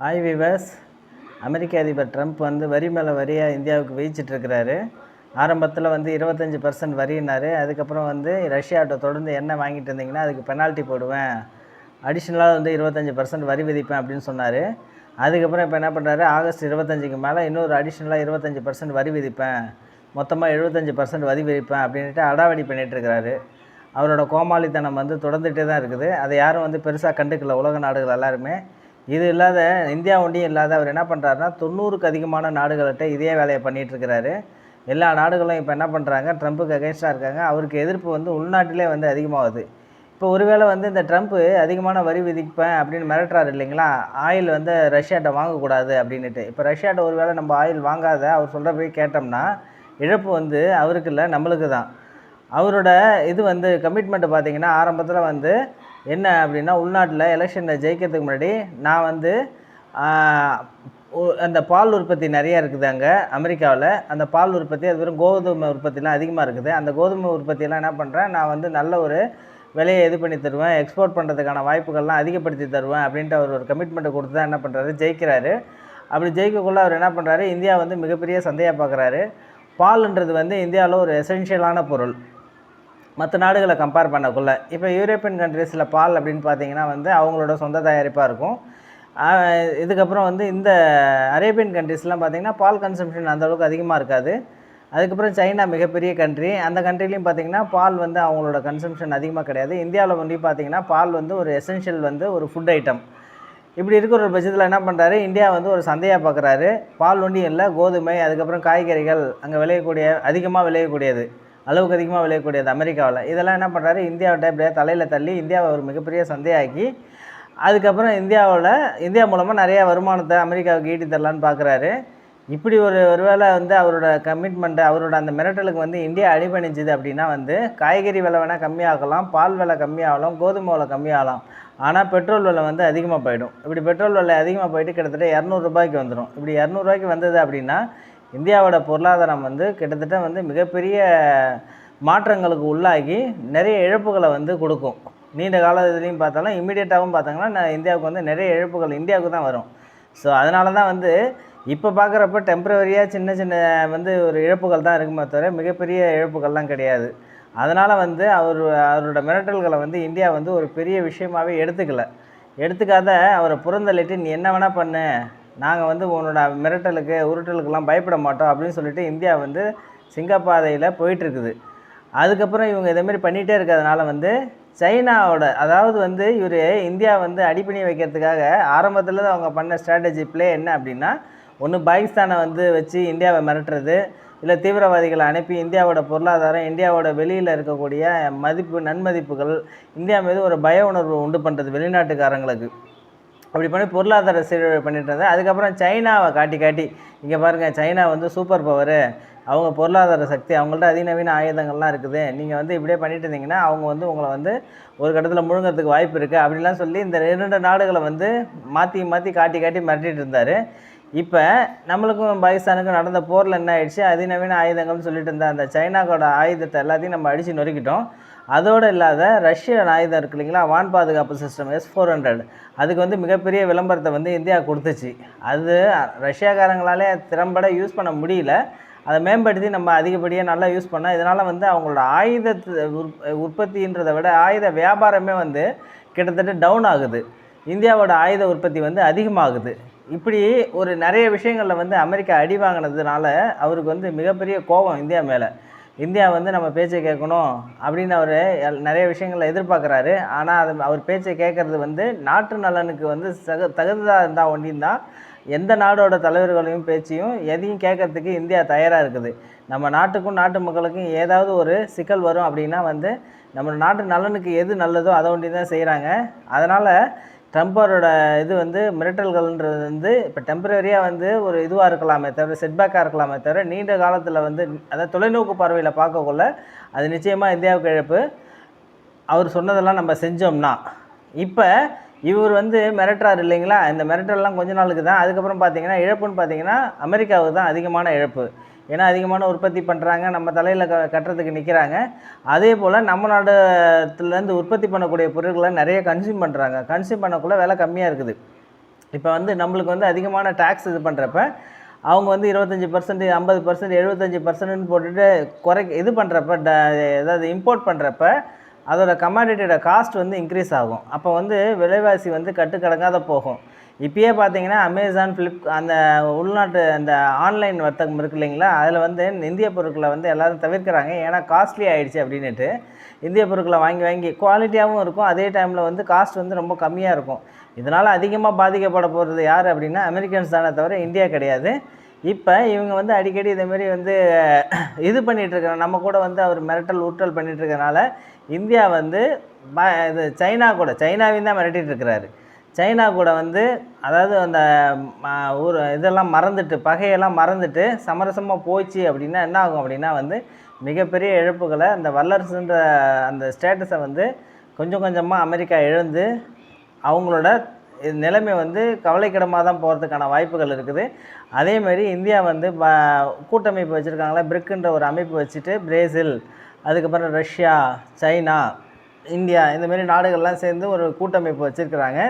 Hi viewers அமெரிக்க அதிபர் Trump வந்து வரி மேலே வரியாக இந்தியாவுக்கு விதிச்சிட்ருக்கிறாரு ஆரம்பத்தில் வந்து இருபத்தஞ்சி பர்சன்ட் வரினார் அதுக்கப்புறம் வந்து ரஷ்யாட்ட தொடர்ந்து என்ன வாங்கிட்டு இருந்தீங்கன்னா அதுக்கு பெனால்ட்டி போடுவேன். அடிஷ்னலாக வந்து இருபத்தஞ்சி பர்சன்ட் வரி விதிப்பேன் அப்படின்னு சொன்னார். அதுக்கப்புறம் இப்போ என்ன பண்ணுறாரு ஆகஸ்ட் இருபத்தஞ்சிக்கு மேலே இன்னொரு அடிஷ்னலாக இருபத்தஞ்சி பர்சன்ட் வரி விதிப்பேன். மொத்தமாக எழுபத்தஞ்சி பர்சன்ட் வரி விதிப்பேன் அப்படின்ட்டு அடாவடி பண்ணிகிட்ருக்கிறாரு அவரோட கோமாளித்தனம் வந்து தொடர்ந்துகிட்டே தான் இருக்குது. அதை யாரும் வந்து பெருசாக கண்டுக்கல. உலக நாடுகள் எல்லாருமே. இது இல்லாத இந்தியா ஒன்றியம் இல்லாத அவர் என்ன பண்ணுறாருன்னா தொண்ணூறுக்கு அதிகமான நாடுகள்கிட்ட இதே வேலையை பண்ணிகிட்ருக்கிறாரு எல்லா நாடுகளும் இப்போ என்ன பண்ணுறாங்க ட்ரம்ப்புக்கு அகேன்ஸ்டாக இருக்காங்க. அவருக்கு எதிர்ப்பு வந்து உள்நாட்டிலே வந்து அதிகமாகுது. இப்போ ஒருவேளை வந்து இந்த ட்ரம்ப்பு அதிகமான வரி விதிப்பேன் அப்படின்னு மிரட்டுறாரு இல்லைங்களா? ஆயில் வந்து ரஷ்யாட்ட வாங்கக்கூடாது அப்படின்ட்டு இப்போ ரஷ்யாட்ட ஒருவேளை நம்ம ஆயில் வாங்காத அவர் சொல்கிற போய் கேட்டோம்னா இழப்பு வந்து அவருக்கு இல்லை நம்மளுக்கு தான் அவரோட இது வந்து கமிட்மெண்ட்டு பார்த்தீங்கன்னா ஆரம்பத்தில் வந்து என்ன அப்படின்னா உள்நாட்டில் எலெக்ஷனில் ஜெயிக்கிறதுக்கு முன்னாடி நான் வந்து அந்த பால் உற்பத்தி நிறைய இருக்குது அங்கே அமெரிக்காவில். அந்த பால் உற்பத்தி அது வெறும் கோதுமை உற்பத்திலாம் அதிகமாக இருக்குது. அந்த கோதுமை உற்பத்தியெல்லாம் என்ன பண்ணுறேன் நான் வந்து நல்ல ஒரு விலையை இது பண்ணி தருவேன் எக்ஸ்போர்ட் பண்ணுறதுக்கான வாய்ப்புகள்லாம் அதிகப்படுத்தி தருவேன் அப்படின்ட்டு அவர் ஒரு கமிட்மெண்ட்டை கொடுத்து தான் என்ன பண்ணுறாரு ஜெயிக்கிறாரு. அப்படி ஜெயிக்கக்குள்ளே அவர் என்ன பண்ணுறாரு இந்தியா வந்து மிகப்பெரிய சந்தையாக பார்க்குறாரு. பால்ன்றது வந்து இந்தியாவில் ஒரு எசென்ஷியலான பொருள். மற்ற நாடுகளை கம்பேர் பண்ணக்குள்ளே. இப்போ யூரோப்பியன் கண்ட்ரீஸில் பால் அப்படின்னு பார்த்தீங்கன்னா வந்து அவங்களோட சொந்த தயாரிப்பாக இருக்கும். இதுக்கப்புறம் வந்து இந்த அரேபியன் கண்ட்ரீஸ்லாம் பார்த்திங்கன்னா பால் கன்சம்ஷன் அந்தளவுக்கு அதிகமாக இருக்காது. அதுக்கப்புறம் சைனா மிகப்பெரிய கண்ட்ரி அந்த கண்ட்ரிலையும் பார்த்தீங்கன்னா பால் வந்து அவங்களோட கன்சம்ஷன் அதிகமாக கிடையாது. இந்தியாவில் வந்து பார்த்தீங்கன்னா பால் வந்து ஒரு எசென்ஷியல் வந்து ஒரு ஃபுட் ஐட்டம் இப்படி இருக்கிற ஒரு பட்சத்தில் என்ன பண்ணுறாரு இந்தியா வந்து ஒரு சந்தையாக பார்க்குறாரு பால் ஒன்றியும் இல்லை கோதுமை அதுக்கப்புறம் காய்கறிகள் அங்கே விளையக்கூடிய அதிகமாக விளையக்கூடியது. அளவுக்கு அதிகமாக விளையக்கூடியது அமெரிக்காவில். இதெல்லாம் என்ன பண்ணுறாரு இந்தியாவிட்ட இப்படியே தலையில் தள்ளி இந்தியாவை ஒரு மிகப்பெரிய சந்தையாக்கி அதுக்கப்புறம் இந்தியாவில் இந்தியா மூலமாக நிறைய வருமானத்தை அமெரிக்காவுக்கு ஈட்டி தரலான்னு பார்க்குறாரு இப்படி ஒரு ஒருவேளை வந்து அவரோட கமிட்மெண்ட்டு அவரோட அந்த மிரட்டலுக்கு வந்து இந்தியா அடிபணிஞ்சுது அப்படின்னா வந்து காய்கறி விலை வேணால் கம்மியாகலாம் பால் விலை கம்மியாகலாம் கோதுமை விலை கம்மியாகலாம். ஆனால் பெட்ரோல் விலை வந்து அதிகமாக போயிடும். இப்படி பெட்ரோல் விலை அதிகமாக போயிட்டு கிட்டத்தட்ட இரநூறுபாய்க்கு வந்துடும் இப்படி இரநூறுவாய்க்கு வந்தது அப்படின்னா இந்தியாவோட பொருளாதாரம் வந்து கிட்டத்தட்ட வந்து மிகப்பெரிய மாற்றங்களுக்கு உள்ளாகி நிறைய இழப்புகளை வந்து கொடுக்கும். நீண்ட கால இதுலேயும் பார்த்தாலும் இமீடியட்டாகவும் பார்த்தாங்கன்னா நான் இந்தியாவுக்கு வந்து நிறைய இழப்புகள் இந்தியாவுக்கு தான் வரும். ஸோ அதனால தான் வந்து இப்போ பார்க்குறப்ப டெம்பரவரியாக சின்ன சின்ன வந்து ஒரு இழப்புகள் தான் இருக்குமே தவிர மிகப்பெரிய இழப்புகள்லாம் கிடையாது. அதனால் வந்து அவர் அவரோட மிரட்டல்களை வந்து இந்தியா வந்து ஒரு பெரிய விஷயமாகவே எடுத்துக்கல. எடுத்துக்காத அவரை புறந்தள்ளிட்டு நீ என்ன வேணால் பண்ணு நாங்கள் வந்து உன்னோட மிரட்டலுக்கு உருட்டலுக்கெல்லாம் பயப்பட மாட்டோம் அப்படின்னு சொல்லிட்டு இந்தியா வந்து சிங்கப்பாதையில் போயிட்டுருக்குது. அதுக்கப்புறம் இவங்க இதேமாரி பண்ணிகிட்டே இருக்கிறதுனால வந்து சைனாவோட அதாவது வந்து இவர் இந்தியா வந்து அடிப்பணி வைக்கிறதுக்காக ஆரம்பத்தில் தான் அவங்க பண்ண ஸ்ட்ராட்டஜி ப்ளே என்ன அப்படின்னா ஒன்று பாகிஸ்தானை வந்து வச்சு இந்தியாவை மிரட்டுறது இல்லை தீவிரவாதிகளை அனுப்பி இந்தியாவோட பொருளாதாரம் இந்தியாவோட வெளியில் இருக்கக்கூடிய மதிப்பு நன்மதிப்புகள் இந்தியா மீது ஒரு பய உணர்வு உண்டு பண்ணுறது வெளிநாட்டுக்காரங்களுக்கு. அப்படி பண்ணி பொருளாதார சீரழிவு பண்ணிட்டு இருந்தது அதுக்கப்புறம் சைனாவை காட்டி காட்டி இங்கே பாருங்கள் சைனா வந்து சூப்பர் பவரு அவங்க பொருளாதார சக்தி அவங்கள்ட்ட அதிநவீன ஆயுதங்கள்லாம் இருக்குது. நீங்கள் வந்து இப்படியே பண்ணிட்டு இருந்தீங்கன்னா அவங்க வந்து உங்களை வந்து ஒரு கட்டத்தில் முழுங்கிறதுக்கு வாய்ப்பு இருக்குது அப்படிலாம் சொல்லி இந்த இரண்டு நாடுகளை வந்து மாற்றி மாற்றி காட்டி காட்டி மிரட்டிட்டு இருந்தார். இப்போ நம்மளுக்கும் பாகிஸ்தானுக்கும் நடந்த போரில் என்ன ஆயிடுச்சு? அதிநவீன ஆயுதங்கள்னு சொல்லிட்டு இருந்த அந்த சைனாவோட ஆயுதத்தை எல்லாத்தையும் நம்ம அடித்து நொறுக்கிட்டோம். அதோடு இல்லாத ரஷ்யன் ஆயுதம் இருக்கு இல்லைங்களா? வான் பாதுகாப்பு சிஸ்டம் எஸ் ஃபோர் ஹண்ட்ரட் அதுக்கு வந்து மிகப்பெரிய விளம்பரத்தை வந்து இந்தியா கொடுத்துச்சு. அது ரஷ்யாக்காரங்களாலே திறம்பட யூஸ் பண்ண முடியல. அதை மேம்படுத்தி நம்ம அதிகப்படியாக நல்லா யூஸ் பண்ணோம் இதனால் வந்து அவங்களோட ஆயுத உற்பத்தின்றதை விட ஆயுத வியாபாரமே வந்து கிட்டத்தட்ட டவுன் ஆகுது. இந்தியாவோட ஆயுத உற்பத்தி வந்து அதிகமாகுது. இப்படி ஒரு நிறைய விஷயங்களில் வந்து அமெரிக்கா அடி வாங்கினதுனால அவருக்கு வந்து மிகப்பெரிய கோபம் இந்தியா மேலே. இந்தியா வந்து நம்ம பேச்சை கேட்கணும் அப்படின்னு அவர் நிறைய விஷயங்களை எதிர்பார்க்குறாரு. ஆனால் அது அவர் பேச்சை கேட்குறது வந்து நாட்டு நலனுக்கு வந்து சக தகுந்ததாக இருந்தால் ஒன்றியும் தான் எந்த நாடோட தலைவர்களையும் பேச்சையும் எதையும் கேட்கறதுக்கு இந்தியா தயாராக இருக்குது. நம்ம நாட்டுக்கும் நாட்டு மக்களுக்கும் ஏதாவது ஒரு சிக்கல் வரும் அப்படின்னா வந்து நம்ம நாட்டு நலனுக்கு எது நல்லதோ அதை ஒண்டி தான் செய்கிறாங்க அதனால் ட்ரம்ப்போரோட இது வந்து மிரட்டல்கள்ன்றது வந்து இப்போ டெம்பரரியாக வந்து ஒரு இதுவாக இருக்கலாமே தவிர செட்பேக்காக இருக்கலாமே தவிர நீண்ட காலத்தில் வந்து அதாவது தொலைநோக்கு பார்வையில் பார்க்கக்குள்ள அது நிச்சயமாக இந்தியாவுக்கு இழப்பு. அவர் சொன்னதெல்லாம் நம்ம செஞ்சோம்னா இப்போ இவர் வந்து மிரட்டுறாரு இல்லைங்களா? இந்த மிரட்டல்லாம் கொஞ்ச நாளுக்கு தான். அதுக்கப்புறம் பார்த்தீங்கன்னா இழப்புன்னு பார்த்தீங்கன்னா அமெரிக்காவுக்கு தான் அதிகமான இழப்பு. ஏன்னா அதிகமான உற்பத்தி பண்ணுறாங்க நம்ம தலையில் க கட்டுறதுக்கு நிற்கிறாங்க அதே போல் நம்ம நாடத்துலேருந்து உற்பத்தி பண்ணக்கூடிய பொருட்களை நிறைய கன்சியூம் பண்ணுறாங்க கன்சியூம் பண்ணக்குள்ள விலை கம்மியாக இருக்குது. இப்போ வந்து நம்மளுக்கு வந்து அதிகமான டேக்ஸ் இது பண்ணுறப்ப அவங்க வந்து இருபத்தஞ்சி பர்சன்ட் ஐம்பது பர்சன்ட் எழுபத்தஞ்சி பர்சன்ட்னு போட்டுட்டு குறை இது பண்ணுறப்ப ட ஏதாவது இம்போர்ட் பண்ணுறப்ப அதோட கமாடிட்டியோட காஸ்ட் வந்து இன்க்ரீஸ் ஆகும். அப்போ வந்து விலைவாசி வந்து கட்டுக்கடங்காத போகும். இப்பயே பார்த்தீங்கன்னா அமேசான் ஃப்ளிப் அந்த உள்நாட்டு அந்த ஆன்லைன் வர்த்தகம் இருக்கு இல்லைங்களா? அதில் வந்து இந்திய பொருட்களை வந்து எல்லாரும் தவிர்க்கிறாங்க. ஏன்னா காஸ்ட்லி ஆகிடுச்சு அப்படின்ட்டு இந்திய பொருட்களை வாங்கி வாங்கி குவாலிட்டியாகவும் இருக்கும். அதே டைமில் வந்து காஸ்ட் வந்து ரொம்ப கம்மியாக இருக்கும். இதனால் அதிகமாக பாதிக்கப்பட போகிறது யார் அப்படின்னா அமெரிக்கன்ஸ் தானே தவிர இந்தியா கிடையாது. இப்போ இவங்க வந்து அடிக்கடி இதேமாரி வந்து இது பண்ணிட்டு நம்ம கூட வந்து அவர் மிரட்டல் உருட்டல் பண்ணிட்டு இந்தியா வந்து ப- இது சைனா கூட சைனாவையும் தான் மிரட்டிகிட்டு இருக்கிறாரு. சைனா கூட வந்து அதாவது அந்த ம, ஊர் இதெல்லாம் மறந்துட்டு பகையெல்லாம் மறந்துட்டு சமரசமாக போச்சு அப்படின்னா என்ன ஆகும் அப்படின்னா வந்து மிகப்பெரிய இழப்புகளை அந்த வல்லரசுன்ற அந்த ஸ்டேட்டஸை வந்து கொஞ்சம் கொஞ்சமாக அமெரிக்கா இழந்து அவங்களோட நிலைமை வந்து கவலைக்கிடமாக தான் போகிறதுக்கான வாய்ப்புகள் இருக்குது. அதேமாரி இந்தியா வந்து ப கூட்டமைப்பு வச்சுருக்காங்களா பிரிக்குன்ற ஒரு அமைப்பு வச்சுட்டு பிரேசில் அதுக்கப்புறம் ரஷ்யா சைனா இந்தியா இந்தமாரி நாடுகள்லாம் சேர்ந்து ஒரு கூட்டமைப்பு வச்சுருக்குறாங்க.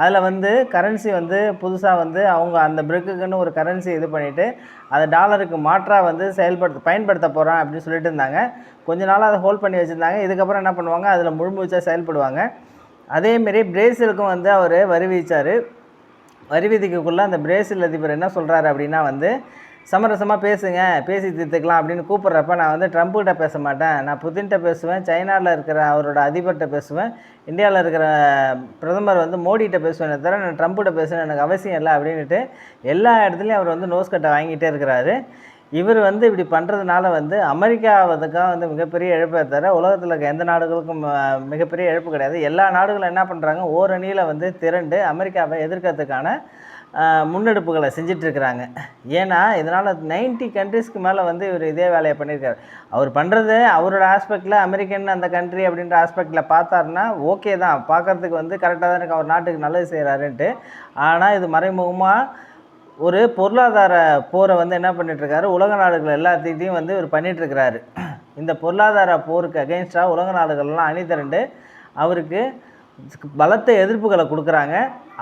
அதில் வந்து கரன்சி வந்து புதுசாக வந்து அவங்க அந்த பிரிக்குக்குன்னு ஒரு கரன்சி இது பண்ணிவிட்டு அதை டாலருக்கு மாற்றாக வந்து செயல்படுத்த பயன்படுத்த போகிறான் அப்படின்னு சொல்லிட்டு இருந்தாங்க. கொஞ்ச நாளாக அதை ஹோல்ட் பண்ணி வச்சுருந்தாங்க. இதுக்கப்புறம் என்ன பண்ணுவாங்க? அதில் முழுமூச்சாக செயல்படுவாங்க. அதேமாரி பிரேசிலுக்கும் வந்து அவர் வரி விதித்தார் வரி விதிக்கக்குள்ளே அந்த பிரேசில் அதிபர் என்ன சொல்கிறாரு அப்படின்னா வந்து சமரசமாக பேசுங்க பேசி தீர்த்துக்கலாம் அப்படின்னு கூப்பிட்றப்ப நான் வந்து ட்ரம்ப்கிட்ட பேச மாட்டேன். நான் புதின்கிட்ட பேசுவேன் சைனாவில் இருக்கிற அவரோட அதிபர்கிட்ட பேசுவேன் இந்தியாவில் இருக்கிற பிரதமர் வந்து மோடிகிட்ட பேசுவேனே தவிர நான் ட்ரம்ப்கிட்ட பேசணும் எனக்கு அவசியம் இல்லை அப்படின்ட்டு எல்லா இடத்துலையும் அவர் வந்து நோஸ் கட்டை வாங்கிட்டே இருக்கிறாரு. இவர் வந்து இப்படி பண்ணுறதுனால வந்து அமெரிக்காவதுக்காக வந்து மிகப்பெரிய இழப்பை தவிர உலகத்தில் இருக்க எந்த நாடுகளுக்கும் மிகப்பெரிய இழப்பு கிடையாது. எல்லா நாடுகளும் என்ன பண்ணுறாங்க ஓரணியில் வந்து திரண்டு அமெரிக்காவை எதிர்க்கிறதுக்கான முன்னெடுப்புகளை செஞ்சிட்ருக்கிறாங்க. ஏன்னா இதனால் 90 கண்ட்ரிஸ்க்கு மேலே வந்து இவர் இதே வேலையை பண்ணியிருக்காரு. அவர் பண்ணுறது அவரோட ஆஸ்பெக்டில் அமெரிக்கன் அந்த கண்ட்ரி அப்படின்ற ஆஸ்பெக்டில் பார்த்தாருன்னா ஓகே தான். பார்க்கறதுக்கு வந்து கரெக்டாக தான் இருக்கு. அவர் நாட்டுக்கு நல்லது செய்கிறாருன்ட்டு ஆனால் இது மறைமுகமாக ஒரு பொருளாதார போரை வந்து என்ன பண்ணிட்டுருக்காரு? உலக நாடுகள் எல்லாத்தையும் வந்து இவர் பண்ணிகிட்ருக்கிறாரு இந்த பொருளாதார போருக்கு அகெயின்ஸ்டாக உலக நாடுகள்லாம் அணி திரண்டு அவருக்கு பலத்த எதிர்ப்புகளை கொடுக்குறாங்க.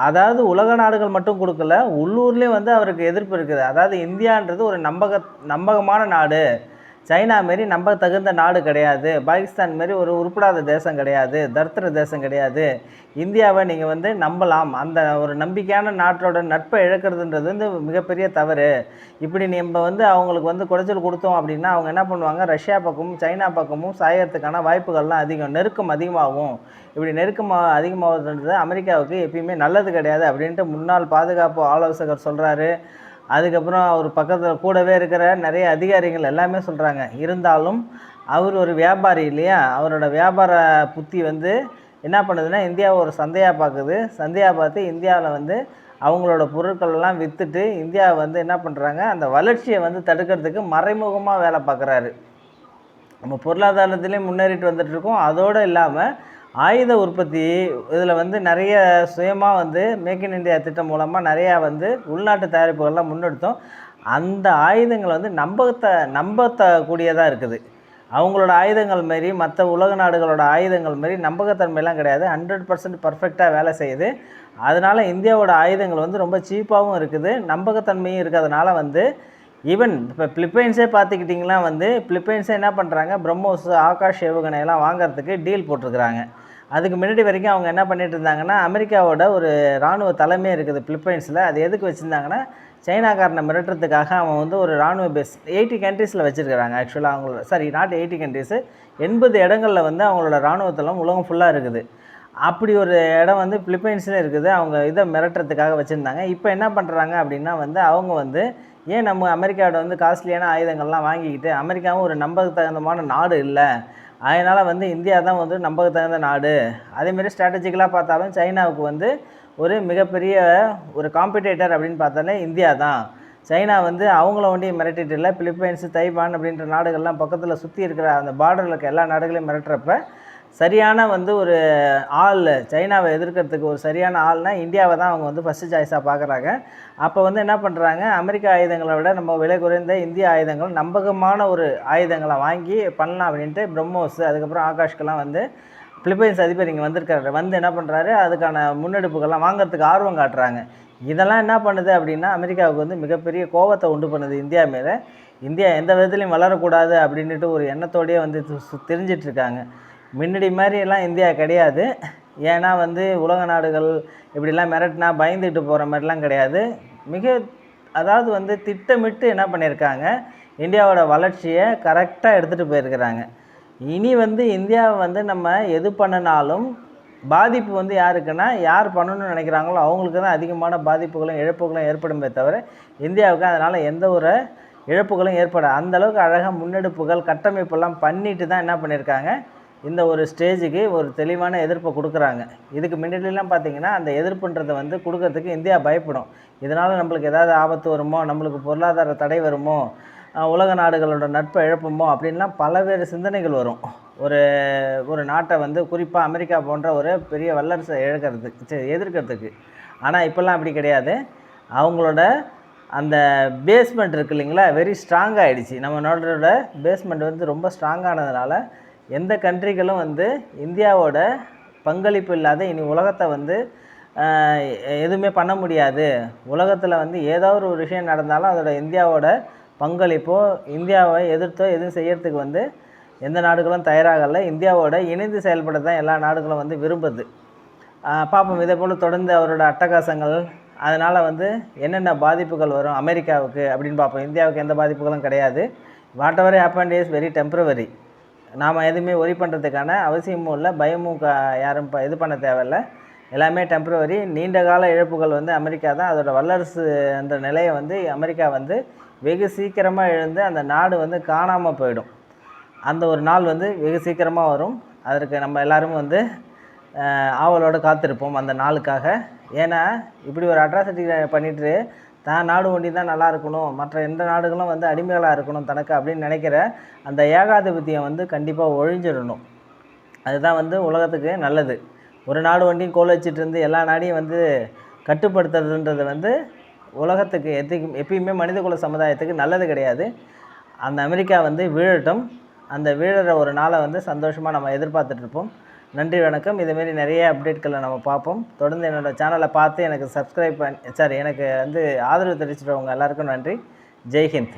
அதாவது உலக நாடுகள் மட்டும் கொடுக்கல உள்ளூர்லேயும் வந்து அவருக்கு எதிர்ப்பு இருக்குது. அதாவது இந்தியான்றது ஒரு நம்பக நம்பகமான நாடு. சைனா மாரி நம்ப தகுந்த நாடு கிடையாது. பாகிஸ்தான் மாரி ஒரு உருப்படாத தேசம் கிடையாது. தரித்திர தேசம் கிடையாது. இந்தியாவை நீங்கள் வந்து நம்பலாம். அந்த ஒரு நம்பிக்கையான நாட்டோட நட்பை இழக்கிறதுன்றது வந்து மிகப்பெரிய தவறு. இப்படி நம்ம வந்து அவங்களுக்கு வந்து குடைச்சல் கொடுத்தோம் அப்படின்னா அவங்க என்ன பண்ணுவாங்க? ரஷ்யா பக்கமும் சைனா பக்கமும் சாயறதுக்கான வாய்ப்புகள்லாம் அதிகம். நெருக்கம் அதிகமாகும். இப்படி நெருக்கமாக அதிகமாகுதுன்றது அமெரிக்காவுக்கு எப்பயுமே நல்லது கிடையாது அப்படின்ட்டு முன்னாள் பாதுகாப்பு ஆலோசகர் சொல்கிறாரு அதுக்கப்புறம் அவர் பக்கத்தில் கூடவே இருக்கிற நிறைய அதிகாரிகள் எல்லாமே சொல்கிறாங்க இருந்தாலும் அவர் ஒரு வியாபாரி இல்லையா? அவரோட வியாபார புத்தி வந்து என்ன பண்ணுதுன்னா இந்தியாவை ஒரு சந்தையாக பார்க்குது சந்தையாக பார்த்து இந்தியாவில் வந்து அவங்களோட பொருட்களெல்லாம் விற்றுட்டு இந்தியாவை வந்து என்ன பண்ணுறாங்க அந்த வளர்ச்சியை வந்து தடுக்கிறதுக்கு மறைமுகமாக வேலை பார்க்குறாரு நம்ம பொருளாதாரத்திலையும் முன்னேறிட்டு வந்துட்டுருக்கோம் அதோடு இல்லாமல் ஆயுத உற்பத்தி இதில் வந்து நிறைய சுயமாக வந்து மேக் இன் இந்தியா திட்டம் மூலமாக நிறையா வந்து உள்நாட்டு தயாரிப்புகள்லாம் முன்னெடுத்தோம். அந்த ஆயுதங்கள் வந்து நம்பத்த நம்பத்தக்கூடியதாக இருக்குது. அவங்களோட ஆயுதங்கள் மாரி மற்ற உலக நாடுகளோட ஆயுதங்கள் மாரி நம்பகத்தன்மைலாம் கிடையாது. ஹண்ட்ரட் பர்சன்ட் பர்ஃபெக்டாக வேலை செய்யுது. அதனால் இந்தியாவோட ஆயுதங்கள் வந்து ரொம்ப சீப்பாகவும் இருக்குது. நம்பகத்தன்மையும் இருக்கிறதுனால வந்து ஈவன் இப்போ பிலிப்பைன்ஸே பார்த்துக்கிட்டிங்கன்னா வந்து பிலிப்பைன்ஸே என்ன பண்ணுறாங்க பிரம்மோஸ் ஆகாஷ் ஏவுகணையெல்லாம் வாங்குறதுக்கு டீல் போட்டிருக்கிறாங்க. அதுக்கு முன்னாடி வரைக்கும் அவங்க என்ன பண்ணிட்டு இருந்தாங்கன்னா அமெரிக்காவோட ஒரு இராணுவ தலைமை இருக்குது பிலிப்பைன்ஸில். அது எதுக்கு வச்சுருந்தாங்கன்னா சைனாக்காரனை மிரட்டுறதுக்காக அவன் வந்து ஒரு இராணுவ பேஸ் எயிட்டி கண்ட்ரீஸில் வச்சுருக்கிறாங்க ஆக்சுவலாக அவங்களோட சாரி நாட் எயிட்டி கண்ட்ரீஸு எண்பது இடங்களில் வந்து அவங்களோட இராணுவத்தெல்லாம் உலகம் ஃபுல்லாக இருக்குது. அப்படி ஒரு இடம் வந்து பிலிப்பைன்ஸில் இருக்குது. அவங்க இதை மிரட்டுறதுக்காக வச்சுருந்தாங்க. இப்போ என்ன பண்ணுறாங்க அப்படின்னா வந்து அவங்க வந்து ஏன் நம்ம அமெரிக்காவோட வந்து காஸ்ட்லியான ஆயுதங்கள்லாம் வாங்கிக்கிட்டு அமெரிக்காவும் ஒரு நம்பகத்தகுந்தமான நாடு இல்லை அதனால் வந்து இந்தியா தான் வந்து நம்பகத்தகுந்த நாடு. அதேமாரி ஸ்ட்ராட்டஜிக்கலாக பார்த்தாலும் சைனாவுக்கு வந்து ஒரு மிகப்பெரிய ஒரு காம்படேட்டர் அப்படின்னு பார்த்தாலே இந்தியா தான். சைனா வந்து அவங்கள ஒன்றையும் மிரட்டிட்டு இல்லை பிலிப்பைன்ஸு தைவான் அப்படின்ற நாடுகள்லாம் பக்கத்தில் சுற்றி இருக்கிற அந்த பார்டரில் இருக்க எல்லா நாடுகளையும் மிரட்டுறப்ப சரியான வந்து ஒரு ஆள் சைனாவை எதிர்க்கிறதுக்கு ஒரு சரியான ஆள்னா இந்தியாவை தான் அவங்க வந்து ஃபஸ்ட்டு சாய்ஸாக பார்க்குறாங்க. அப்போ வந்து என்ன பண்ணுறாங்க அமெரிக்க ஆயுதங்களை விட நம்ம விலை குறைந்த இந்திய ஆயுதங்கள் நம்பகமான ஒரு ஆயுதங்களை வாங்கி பண்ணலாம் அப்படின்ட்டு பிரம்மோஸ் அதுக்கப்புறம் ஆகாஷ்க்கெல்லாம் வந்து பிலிப்பைன்ஸ் அதிபர் இங்கே வந்திருக்காரு. வந்து என்ன பண்ணுறாரு அதுக்கான முன்னெடுப்புகள்லாம் வாங்குறதுக்கு ஆர்வம் காட்டுறாங்க. இதெல்லாம் என்ன பண்ணுது அப்படின்னா அமெரிக்காவுக்கு வந்து மிகப்பெரிய கோபத்தை உண்டு பண்ணுது இந்தியா மேலே. இந்தியா எந்த விதத்துலையும் வளரக்கூடாது அப்படின்ட்டு ஒரு எண்ணத்தோடயே வந்து தெரிஞ்சிட்ருக்காங்க. முன்னாடி மாதிரியெல்லாம் இந்தியா கிடையாது. ஏன்னா வந்து உலக நாடுகள் இப்படிலாம் மிரட்டினா பயந்துட்டு போகிற மாதிரிலாம் கிடையாது. மிக அதாவது வந்து திட்டமிட்டு என்ன பண்ணியிருக்காங்க? இந்தியாவோட வளர்ச்சியை கரெக்டாக எடுத்துகிட்டு போயிருக்கிறாங்க. இனி வந்து இந்தியாவை வந்து நம்ம எது பண்ணினாலும் பாதிப்பு வந்து யாருக்குன்னா யார் பண்ணணும்னு நினைக்கிறாங்களோ அவங்களுக்கு தான் அதிகமான பாதிப்புகளும் இழப்புகளும் ஏற்படுமே தவிர இந்தியாவுக்கு அதனால் எந்த ஒரு இழப்புகளும் ஏற்பட அந்த அளவுக்கு அழகாக முன்னெடுப்புகள் கட்டமைப்பெல்லாம் பண்ணிட்டு தான் என்ன பண்ணியிருக்காங்க? இந்த ஒரு ஸ்டேஜுக்கு ஒரு தெளிவான எதிர்ப்பை கொடுக்குறாங்க. இதுக்கு முன்னாடிலாம் பார்த்தீங்கன்னா அந்த எதிர்ப்புன்றதை வந்து கொடுக்கறதுக்கு இந்தியா பயப்படும். இதனால் நம்மளுக்கு ஏதாவது ஆபத்து வருமோ நம்மளுக்கு பொருளாதார தடை வருமோ உலக நாடுகளோட நட்பை இழப்புமோ அப்படின்லாம் பலவேறு சிந்தனைகள் வரும். ஒரு ஒரு நாட்டை வந்து குறிப்பாக அமெரிக்கா போன்ற ஒரு பெரிய வல்லரசை இழக்கிறதுக்கு எதிர்க்கிறதுக்கு. ஆனால் இப்போல்லாம் அப்படி கிடையாது. அவங்களோட அந்த பேஸ்மெண்ட் இருக்கு இல்லைங்களா வெரி ஸ்ட்ராங் ஆகிடுச்சு நம்ம நாட்டோட பேஸ்மெண்ட் வந்து ரொம்ப ஸ்ட்ராங்கானதுனால எந்த கண்ட்ரிகளும் வந்து இந்தியாவோட பங்களிப்பு இல்லாத இனி உலகத்தை வந்து எதுவுமே பண்ண முடியாது. உலகத்தில் வந்து ஏதோ ஒரு விஷயம் நடந்தாலும் அதோட இந்தியாவோட பங்களிப்போ இந்தியாவை எதிர்த்தோ எதுவும் செய்யறதுக்கு வந்து எந்த நாடுகளும் தயாராகலை. இந்தியாவோட இணைந்து செயல்பட தான் எல்லா நாடுகளும் வந்து விரும்புது. பார்ப்போம். இதே போல் தொடர்ந்து அவரோட அட்டகாசங்கள் அதனால் வந்து என்னென்ன பாதிப்புகள் வரும் அமெரிக்காவுக்கு அப்படின்னு பார்ப்போம். இந்தியாவுக்கு எந்த பாதிப்புகளும் கிடையாது. Whatever happen is very temporary. நாம் எதுவுமே ஒரி பண்ணுறதுக்கான அவசியமும் இல்லை பயமும் க யாரும் இப்போ இது பண்ண தேவையில்ல. எல்லாமே டெம்ப்ரவரி நீண்ட கால இழப்புகள் வந்து அமெரிக்கா தான். அதோட வல்லரசு என்ற நிலையை வந்து அமெரிக்கா வந்து வெகு சீக்கிரமாக எழுந்து அந்த நாடு வந்து காணாமல் போயிடும். அந்த ஒரு நாள் வந்து வெகு சீக்கிரமாக வரும். அதற்கு நம்ம எல்லாரும் வந்து ஆவலோடு காத்திருப்போம் அந்த நாளுக்காக. ஏன்னா இப்படி ஒரு அட்ராசிட்டி பண்ணிட்டு தான் நாடு ஒண்டி தான் நல்லா இருக்கணும். மற்ற எந்த நாடுகளும் வந்து அடிமைகளாக இருக்கணும் தனக்கு அப்படின்னு நினைக்கிற அந்த ஏகாதிபத்தியம் வந்து கண்டிப்பாக ஒழிஞ்சிடணும். அதுதான் வந்து உலகத்துக்கு நல்லது. ஒரு நாடு ஒண்டியும் கோல் வச்சுட்டு இருந்து எல்லா நாடையும் வந்து கட்டுப்படுத்துறதுன்றது வந்து உலகத்துக்கு எதுக்கும் எப்பயுமே மனிதகுல சமுதாயத்துக்கு நல்லது கிடையாது. அந்த அமெரிக்கா வந்து வீழட்டும். அந்த வீழற ஒரு நாளை வந்து சந்தோஷமாக நம்ம எதிர்பார்த்துட்ருப்போம் நன்றி வணக்கம். இதுமாரி நிறைய அப்டேட்களை நம்ம பார்ப்போம். தொடர்ந்து என்னோடய சேனலை பார்த்து எனக்கு சப்ஸ்கிரைப் பண்ணி சாரி எனக்கு வந்து ஆதரவு தெரிவிச்சிட்டவங்க எல்லாருக்கும் நன்றி. ஜெய்ஹிந்த்